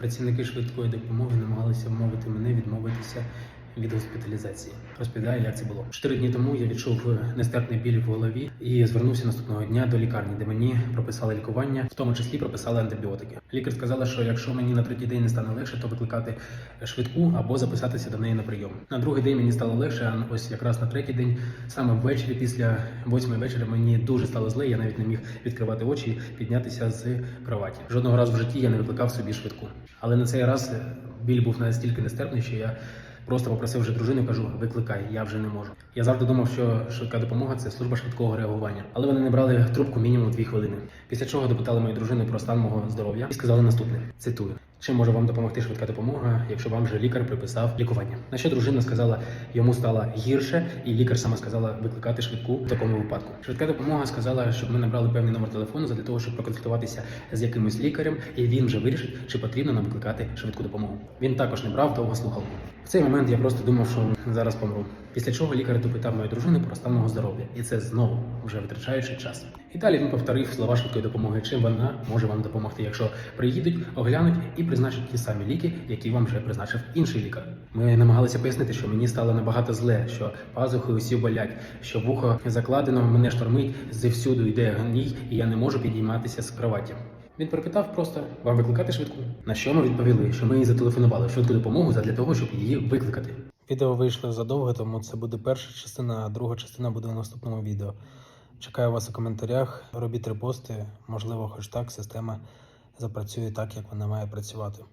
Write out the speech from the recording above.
Працівники швидкої допомоги намагалися вмовити мене відмовитися від госпіталізації. Розповідаю, як це було. Чотири дні тому я відчув нестерпний біль в голові і звернувся наступного дня до лікарні, де мені прописали лікування, в тому числі прописали антибіотики. Лікар сказала, що якщо мені на третій день не стане легше, то викликати швидку або записатися до неї на прийом. На другий день мені стало легше, а ось якраз на третій день, саме ввечері, після восьмої вечора, мені дуже стало зле. Я навіть не міг відкривати очі, піднятися з кроваті. Жодного разу в житті я не викликав собі швидку. Але на цей раз біль був настільки нестерпний, що я просто попросив вже дружину, кажу, викликай, я вже не можу. Я завжди думав, що швидка допомога це служба швидкого реагування, але вони не брали трубку мінімум дві хвилини. Після чого допитали мою дружину про стан мого здоров'я і сказали наступне: цитую. Чим може вам допомогти швидка допомога, якщо вам вже лікар приписав лікування? На що дружина сказала, йому стало гірше, і лікар сама сказала викликати швидку в такому випадку. Швидка допомога сказала, щоб ми набрали певний номер телефону для того, щоб проконсультуватися з якимось лікарем, і він вже вирішить, чи потрібно нам викликати швидку допомогу. Він також не брав довго слухавку. В цей момент я просто думав, що зараз помру. Після чого лікар допитав мою дружину про стан мого здоров'я, і це знову вже витрачаючи час. І далі він повторив слова швидкої допомоги, чим вона може вам допомогти, якщо приїдуть, оглянуть і призначать ті самі ліки, які вам вже призначив інший лікар. Ми намагалися пояснити, що мені стало набагато зле, що пазухи усі болять, що вухо закладено, мене штормить, зевсюду йде гній, і я не можу підійматися з кроваті. Він припитав просто вам викликати швидку. На що ми відповіли, що ми їй зателефонували в швидку допомогу для того, щоб її викликати. Відео вийшло задовго, тому це буде перша частина, а друга частина буде у наступному відео. Чекаю вас у коментарях. Робіть репости. Можливо, хоч так система запрацює так, як вона має працювати.